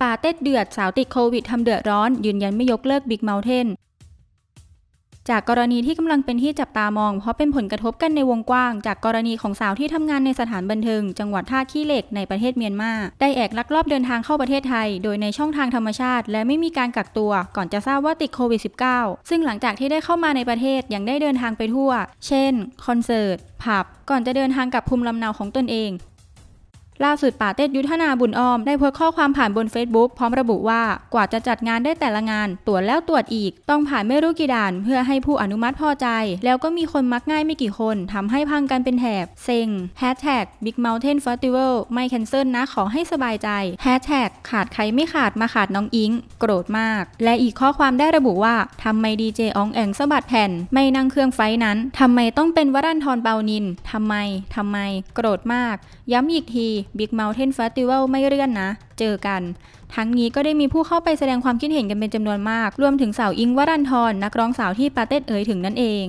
ปาเต็ดเดือดสาวติดโควิดทำเดือดร้อน ยืนยันไม่ยกเลิกบิ๊กเม t เทนจากกรณีที่กำลังเป็นที่จับตามอง เพราะเป็นผลกระทบกันในวงกว้าง จากกรณีของสาวที่ทำงานในสถานบันเทิง จังหวัดท่าขี้เหล็กในประเทศเมียนมาได้แอกลักลอบเดินทางเข้าประเทศไทย โดยในช่องทางธรรมชาติ และไม่มีการกักตัวก่อนจะทราบว่าติดโควิด -19 ซึ่งหลังจากที่ได้เข้ามาในประเทศยังได้เดินทางไปทั่ว เช่น คอนเสิร์ตผับก่อนจะเดินทางกลับภูมิลำเนาของตนเอง ล่าสุดป่าเต็ดยุทธนาบุญอ้อมได้โพสต์ข้อความผ่านบน Facebook พร้อมระบุว่ากว่าจะจัดงานได้แต่ละงาน ตรวจแล้วตรวจอีก ต้องผ่านไม่รู้กี่ด่าน เพื่อให้ผู้อนุมัติพอใจ แล้วก็มีคนมักง่ายไม่กี่คนทำให้พังกันเป็นแถบ เซ็ง Hashtag Big Mountain Festival ไม่แคนเซิลนะขอให้สบายใจ Hashtag ขาดใครไม่ขาดมาขาดน้องอิง โกรธมาก และอีกข้อความได้ระบุว่าทำไมดีเจอองแองสะบัดแผ่น ไม่นั่งเครื่องไฟนั้นทำไมต้องเป็นวรันทรเปานินทำไมทำไม โกรธมาก ย้ำอีกที Big Mountain Festival ไม่เลื่อนนะ เจอกัน ทั้งนี้ก็ได้มีผู้เข้าไปแสดงความคิดเห็นกันเป็นจำนวนมาก รวมถึงสาวอิงวรันทรนักร้องสาวที่ปาเต้เอ๋ยถึงนั่นเอง